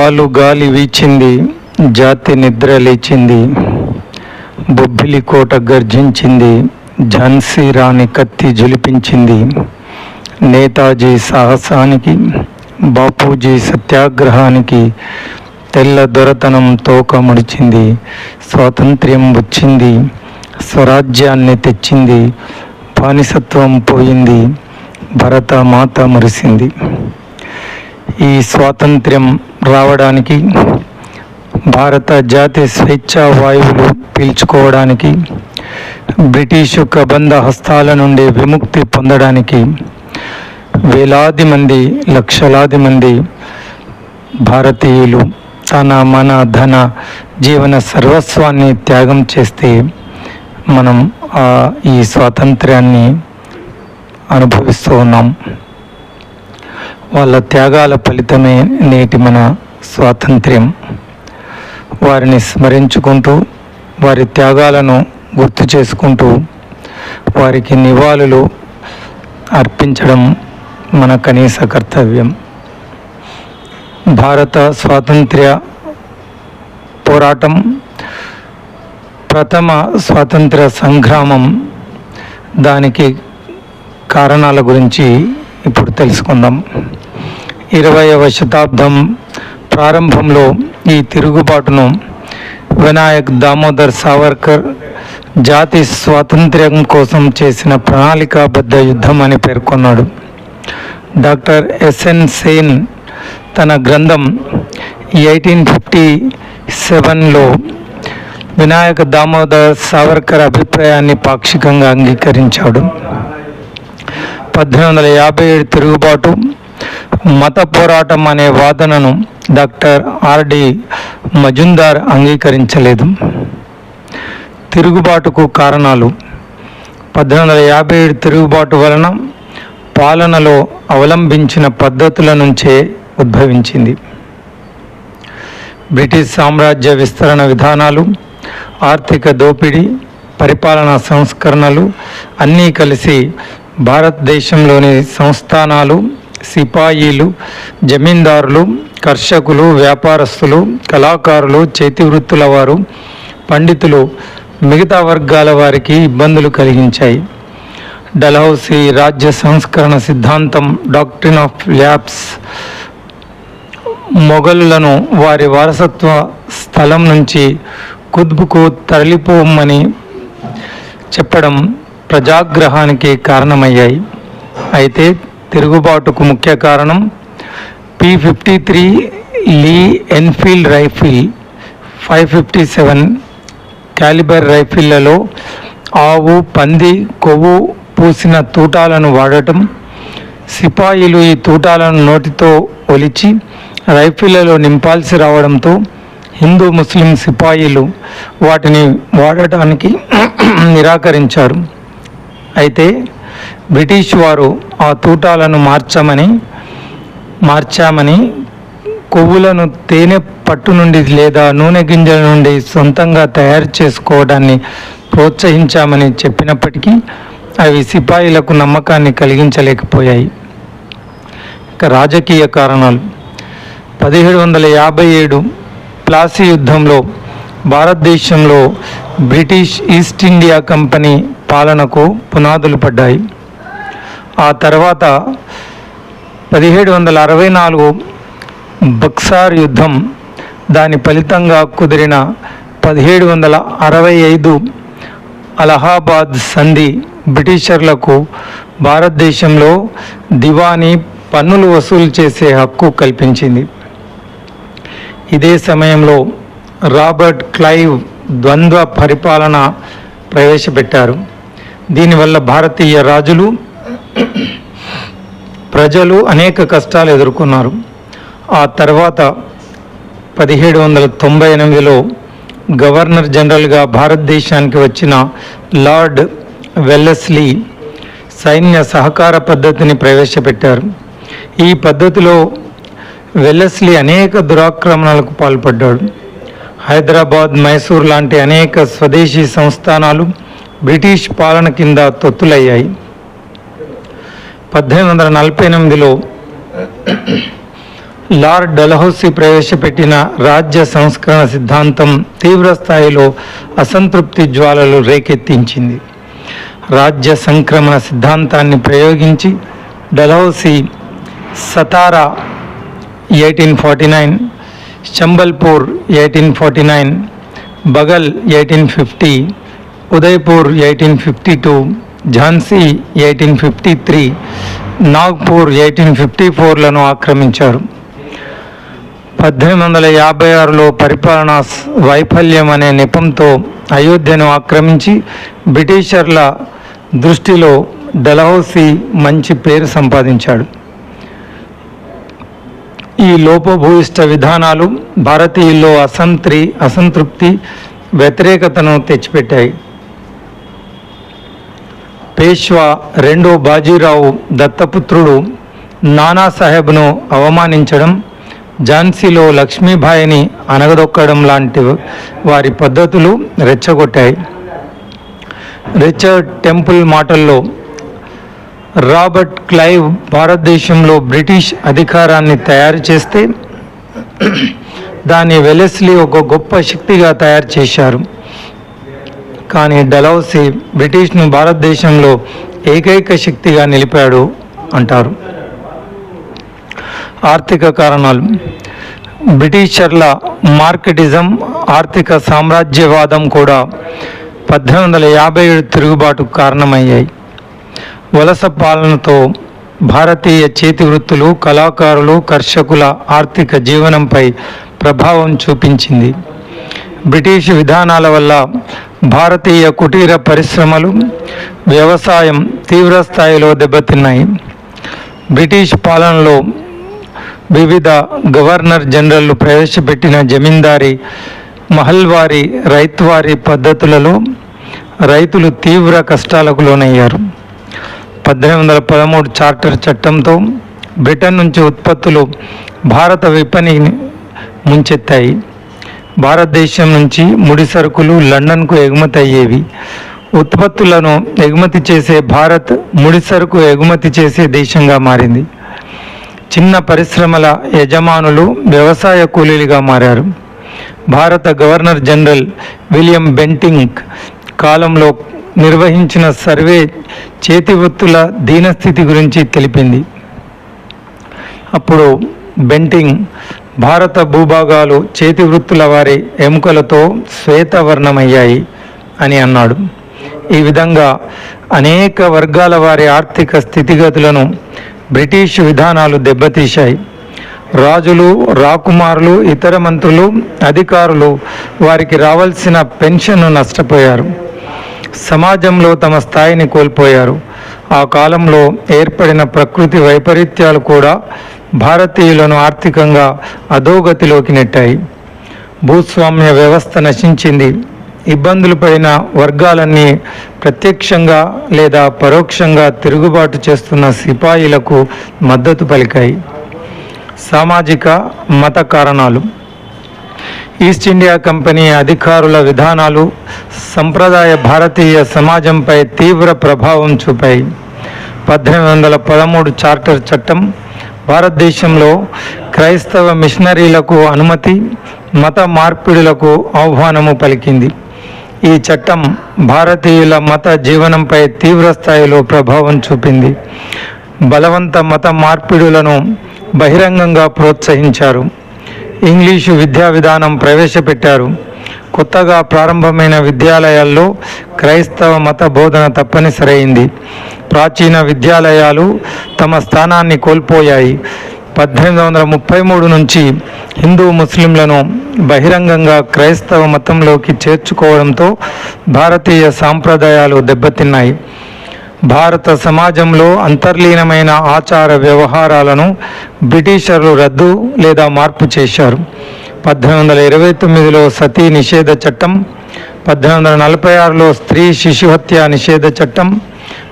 వాలు గాలి వీచింది జాతి నిద్ర లేచింది బొబ్బిలి కోట గర్జించింది ఝాన్సీ రాణి కత్తి జులిపించింది నేతాజీ సాహసానికి బాపూజీ సత్యాగ్రహానికి తెల్ల దొరతనం తోక ముడిచింది స్వాతంత్ర్యం వచ్చింది స్వరాజ్యాన్ని తెచ్చింది బానిసత్వం పోయింది భరత మాత మురిసింది. ఈ స్వాతంత్ర్యం రావడానికి భారత జాతి స్వేచ్ఛా వాయువులు పీల్చుకోవడానికి బ్రిటిషు కబంధ హస్తాల నుండి విముక్తి పొందడానికి వేలాది మంది లక్షలాది మంది భారతీయులు తన మన ధన జీవన సర్వస్వాన్ని త్యాగం చేస్తే మనం ఈ స్వాతంత్ర్యాన్ని అనుభవిస్తూ ఉన్నాం. వాళ్ళ త్యాగాల ఫలితమే నేటి మన స్వాతంత్ర్యం. వారిని స్మరించుకుంటూ వారి త్యాగాలను గుర్తు చేసుకుంటూ వారికి నివాళులు అర్పించడం మన కనీస కర్తవ్యం. భారత స్వాతంత్ర్య పోరాటం ప్రథమ స్వాతంత్ర సంగ్రామం దానికి కారణాల గురించి ఇప్పుడు తెలుసుకుందాం. ఇరవైవ శతాబ్దం ప్రారంభంలో ఈ తిరుగుబాటును వినాయక్ దామోదర్ సావర్కర్ జాతి స్వాతంత్ర్యం కోసం చేసిన ప్రణాళికాబద్ధ యుద్ధం అని పేర్కొన్నాడు. డాక్టర్ ఎస్ఎన్ సేన్ తన గ్రంథం ఎయిటీన్ ఫిఫ్టీ సెవెన్లో వినాయక దామోదర్ సావర్కర్ అభిప్రాయాన్ని పాక్షికంగా అంగీకరించాడు. పద్దెనిమిది వందల యాభై ఏడు తిరుగుబాటు మత పోరాటం అనే వాదనను డాక్టర్ ఆర్డి మజుందార్ అంగీకరించలేదు. తిరుగుబాటుకు కారణాలు. పద్దెనిమిది వందల యాభై ఏడు తిరుగుబాటు వలన పాలనలో అవలంబించిన పద్ధతుల నుంచే ఉద్భవించింది. బ్రిటిష్ సామ్రాజ్య విస్తరణ విధానాలు ఆర్థిక దోపిడీ పరిపాలనా సంస్కరణలు అన్నీ కలిసి భారతదేశంలోని సంస్థానాలు సిపాయిలు జమీందారులు కర్షకులు వ్యాపారస్తులు కళాకారులు చేతి వృత్తుల వారు పండితులు మిగతా వర్గాల వారికి ఇబ్బందులు కలిగించాయి. డల్హౌసీ రాజ్య సంస్కరణ సిద్ధాంతం డాక్ట్రిన్ ఆఫ్ ల్యాబ్స్ మొఘలులను వారి వారసత్వ స్థలం నుంచి కుద్బుకు తరలిపోమని చెప్పడం ప్రజాగ్రహానికి కారణమయ్యాయి. అయితే తిరుగుబాటుకు ముఖ్య కారణం P fifty three Lee Enfield rifle five fifty seven calibre రైఫిళ్ళలో ఆవు పంది కొవ్వు పూసిన తూటాలను వాడటం సిపాయిలు ఈ తూటాలను నోటితో ఒలిచి రైఫిళ్ళలో నింపాల్సి రావడంతో హిందూ ముస్లిం సిపాయిలు వాటిని వాడటానికి నిరాకరించారు. అయితే బ్రిటిష్ వారు ఆ తూటాలను మార్చమని మార్చామని కొవ్వులను తేనె పట్టు నుండి లేదా నూనె గింజల నుండి సొంతంగా తయారు చేసుకోవడాన్ని ప్రోత్సహించామని చెప్పినప్పటికీ అవి సిపాయిలకు నమ్మకాన్ని కలిగించలేకపోయాయి. ఇక రాజకీయ కారణాలు. పదిహేడు వందల యాభై ఏడు ప్లాసీ యుద్ధంలో భారతదేశంలో బ్రిటిష్ ఈస్ట్ ఇండియా కంపెనీ పాలనకు పునాదులు పడ్డాయి. ఆ తర్వాత పదిహేడు వందల అరవై నాలుగు బక్సార్ యుద్ధం దాని ఫలితంగా కుదిరిన పదిహేడు వందల అరవై ఐదు అలహాబాద్ సంధి బ్రిటిషర్లకు భారతదేశంలో దివానీ పన్నులు వసూలు చేసే హక్కు కల్పించింది. ఇదే సమయంలో రాబర్ట్ క్లైవ్ ద్వంద్వ పరిపాలన ప్రవేశపెట్టారు. దీనివల్ల భారతీయ రాజులు ప్రజలు అనేక కష్టాలు ఎదుర్కొన్నారు. ఆ తర్వాత పదిహేడు వందల తొంభై ఎనిమిదిలో గవర్నర్ జనరల్గా భారతదేశానికి వచ్చిన లార్డ్ వెల్లెస్లీ సైన్య సహకార పద్ధతిని ప్రవేశపెట్టారు. ఈ పద్ధతిలో వెల్లెస్లీ అనేక దురాక్రమణలకు పాల్పడ్డాడు. హైదరాబాద్ మైసూర్ లాంటి అనేక స్వదేశీ సంస్థానాలు బ్రిటిష్ పాలన కింద తొత్తులయ్యాయి. పద్దెనిమిది వందల నలభై ఎనిమిదిలో లార్డ్ డలహౌసీ ప్రవేశపెట్టిన రాజ్య సంస్కరణ సిద్ధాంతం తీవ్రస్థాయిలో అసంతృప్తి జ్వాలలు రేకెత్తించింది. రాజ్య సంక్రమణ సిద్ధాంతాన్ని ప్రయోగించి Dalhousie Satara eighteen forty nine Sambalpur eighteen forty nine బగల్ eighteen fifty Udaipur eighteen fifty two Jhansi eighteen fifty three Nagpur eighteen fifty ఫోర్లను ఆక్రమించారు. పద్దెనిమిది వందల యాభై ఆరులో పరిపాలనా వైఫల్యం అనే నెపంతో అయోధ్యను ఆక్రమించి బ్రిటిషర్ల దృష్టిలో డలహౌసీ మంచి పేరు సంపాదించాడు. ఈ లోపభూయిష్ట విధానాలు భారతీయుల్లో అసంత్రి అసంతృప్తి వ్యతిరేకతను తెచ్చిపెట్టాయి. పేష్వా రెండో బాజీరావు దత్తపుత్రుడు నానాసాహెబ్ను అవమానించడం ఝాన్సీలో లక్ష్మీబాయిని అనగదొక్కడం లాంటి వారి పద్ధతులు రెచ్చగొట్టాయి. రిచర్డ్ టెంపుల్ మాటల్లో రాబర్ట్ క్లైవ్ భారతదేశంలో బ్రిటిష్ అధికారాన్ని తయారు చేస్తే దాన్ని వెలెస్లీ ఒక గొప్ప శక్తిగా తయారు చేశారు. కానీ డలౌసీ బ్రిటిష్ను భారతదేశంలో ఏకైక శక్తిగా నిలిపాడు అంటారు. ఆర్థిక కారణాలు. బ్రిటిషర్ల మార్కెటిజం ఆర్థిక సామ్రాజ్యవాదం కూడా పద్దెనిమిది వందల యాభై ఏడు తిరుగుబాటు కారణమయ్యాయి. వలస పాలనతో భారతీయ చేతి వృత్తులు కళాకారులు కర్షకుల ఆర్థిక జీవనంపై ప్రభావం చూపించింది. బ్రిటిష్ విధానాల వల్ల భారతీయ కుటీర పరిశ్రమలు వ్యవసాయం తీవ్ర స్థాయిలో దెబ్బతిన్నాయి. బ్రిటిష్ పాలనలో వివిధ గవర్నర్ జనరల్లు ప్రవేశపెట్టిన జమీందారీ మహల్వారీ రైతువారీ పద్ధతులలో రైతులు తీవ్ర కష్టాలకు లోనయ్యారు. పద్దెనిమిది వందల పదమూడు చార్టర్ చట్టంతో బ్రిటన్ నుంచి ఉత్పత్తులు భారత విపణిని ముంచెత్తాయి. భారతదేశం నుంచి ముడి సరుకులు లండన్కు ఎగుమతి అయ్యేవి ఉత్పత్తులను ఎగుమతి చేసే భారత్ ముడి సరుకు ఎగుమతి చేసే దేశంగా మారింది. చిన్న పరిశ్రమల యజమానులు వ్యవసాయ కూలీలుగా మారారు. భారత గవర్నర్ జనరల్ విలియం బెంటింగ్ కాలంలో నిర్వహించిన సర్వే చేతి వృత్తుల దీనస్థితి గురించి తెలిపింది. అప్పుడు బెంటింగ్ భారత భూభాగాలు చేతి వృత్తుల వారి ఎముకలతో శ్వేతవర్ణమయ్యాయి అని అన్నాడు. ఈ విధంగా అనేక వర్గాల వారి ఆర్థిక స్థితిగతులను బ్రిటిష్ విధానాలు దెబ్బతీశాయి. రాజులు రాకుమారులు ఇతర మంత్రులు అధికారులు వారికి రావాల్సిన పెన్షన్ను నష్టపోయారు. సమాజంలో తమ స్థాయిని కోల్పోయారు. ఆ కాలంలో ఏర్పడిన ప్రకృతి వైపరీత్యాలు కూడా భారతీయులను ఆర్థికంగా అధోగతిలోకి నెట్టాయి. భూస్వామ్య వ్యవస్థ నశించింది. ఇబ్బందులు పడిన వర్గాలన్నీ ప్రత్యక్షంగా లేదా పరోక్షంగా తిరుగుబాటు చేస్తున్న సిపాయిలకు మద్దతు పలికాయి. సామాజిక మత కారణాలు. ఈస్ట్ ఇండియా కంపెనీ అధికారుల విధానాలు సంప్రదాయ భారతీయ సమాజంపై తీవ్ర ప్రభావం చూపాయి. పద్దెనిమిది వందల పదమూడు చార్టర్ చట్టం భారతదేశంలో క్రైస్తవ మిషనరీలకు అనుమతి మత మార్పిడులకు ఆహ్వానము పలికింది. ఈ చట్టం భారతీయుల మత జీవనంపై తీవ్రస్థాయిలో ప్రభావం చూపింది. బలవంత మత మార్పిడులను బహిరంగంగా ప్రోత్సహించారు. ఇంగ్లీషు విద్యా విధానం ప్రవేశపెట్టారు. కొత్తగా ప్రారంభమైన విద్యాలయాల్లో క్రైస్తవ మత బోధన తప్పనిసరైంది. ప్రాచీన విద్యాలయాలు తమ స్థానాన్ని కోల్పోయాయి. పద్దెనిమిది వందల ముప్పై మూడు నుంచి హిందూ ముస్లింలను బహిరంగంగా క్రైస్తవ మతంలోకి చేర్చుకోవడంతో భారతీయ సాంప్రదాయాలు దెబ్బతిన్నాయి. భారత సమాజంలో అంతర్లీనమైన ఆచార వ్యవహారాలను బ్రిటిషర్లు రద్దు లేదా మార్పు చేశారు. పద్దెనిమిది వందల ఇరవై తొమ్మిదిలో సతీ నిషేధ చట్టం పద్దెనిమిది వందల నలభై ఆరులో స్త్రీ శిశు హత్య నిషేధ చట్టం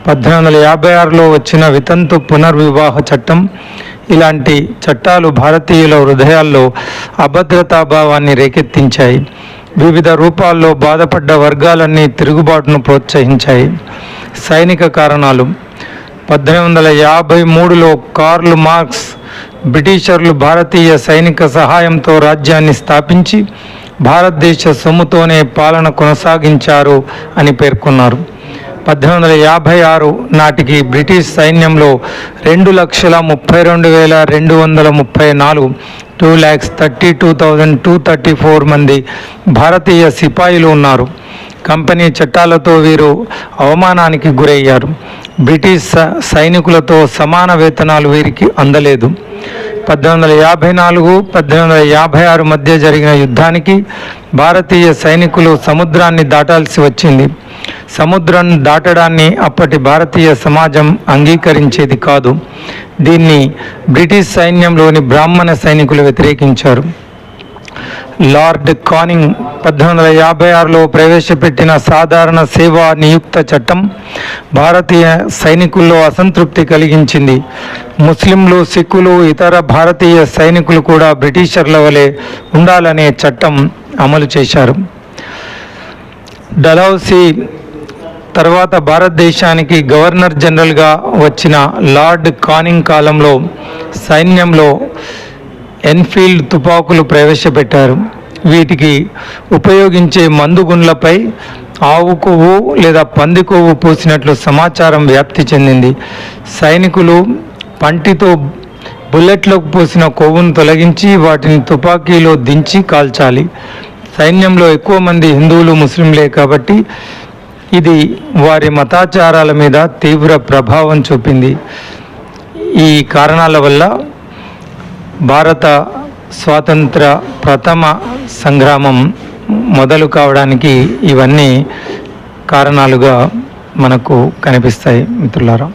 పద్దెనిమిది వందల యాభై ఆరులో వచ్చిన వితంతు పునర్వివాహ చట్టం. ఇలాంటి చట్టాలు భారతీయుల హృదయాల్లో అభద్రతాభావాన్ని రేకెత్తించాయి. వివిధ రూపాల్లో బాధపడ్డ వర్గాలన్నీ తిరుగుబాటును ప్రోత్సహించాయి. సైనిక కారణాలు. పద్దెనిమిది వందల యాభై మూడులో కార్ల్ మార్క్స్ బ్రిటిషర్లు భారతీయ సైనిక సహాయంతో రాజ్యాన్ని స్థాపించి భారతదేశ సొమ్ముతోనే పాలన కొనసాగించారు అని పేర్కొన్నారు. పద్దెనిమిది వందల యాభై ఆరు నాటికి బ్రిటిష్ సైన్యంలో రెండు లక్షల ముప్పై రెండు వేల రెండు వందల ముప్పై నాలుగు two lakhs thirty two thousand two thirty four మంది భారతీయ సిపాయిలు ఉన్నారు. కంపెనీ చట్టాలతో వీరు అవమానానికి గురయ్యారు. బ్రిటిష్ స- సైనికులతో సమాన వేతనాలు వీరికి అందలేదు. పద్దెనిమిది వందల యాభై నాలుగు పద్దెనిమిది వందల యాభై ఆరు మధ్య జరిగిన యుద్ధానికి భారతీయ సైనికులు సముద్రాన్ని దాటాల్సి వచ్చింది. సముద్రం దాటడాన్ని అప్పటి భారతీయ సమాజం అంగీకరించేది కాదు. దీన్ని బ్రిటిష్ సైన్యంలోని బ్రాహ్మణ సైనికులు వ్యతిరేకించారు. లార్డ్ కానింగ్ పద్దెనిమిది వందల యాభై ఆరులో ప్రవేశపెట్టిన సాధారణ సేవా నియుక్త చట్టం భారతీయ సైనికుల్లో అసంతృప్తి కలిగించింది. ముస్లింలు సిక్కులు ఇతర భారతీయ సైనికులు కూడా బ్రిటిషర్ల వలె ఉండాలనే చట్టం అమలు చేశారు. డలౌసీ తర్వాత భారతదేశానికి గవర్నర్ జనరల్గా వచ్చిన లార్డ్ కానింగ్ కాలంలో సైన్యంలో ఎన్ఫీల్డ్ తుపాకులు ప్రవేశపెట్టారు. వీటికి ఉపయోగించే మందు గుండ్లపై ఆవు కొవ్వు లేదా పంది కొవ్వు పూసినట్లు సమాచారం వ్యాప్తి చెందింది. సైనికులు పంటితో బుల్లెట్లకు పోసిన కొవ్వును తొలగించి వాటిని తుపాకీలో దించి కాల్చాలి. సైన్యంలో ఎక్కువ మంది హిందువులు ముస్లింలే కాబట్టి ఇది వారి మతాచారాల మీద తీవ్ర ప్రభావం చూపింది. ఈ కారణాల వల్ల భారత స్వాతంత్ర ప్రథమ సంగ్రామం మొదలు కావడానికి ఇవన్నీ కారణాలుగా మనకు కనిపిస్తాయి మిత్రులారా.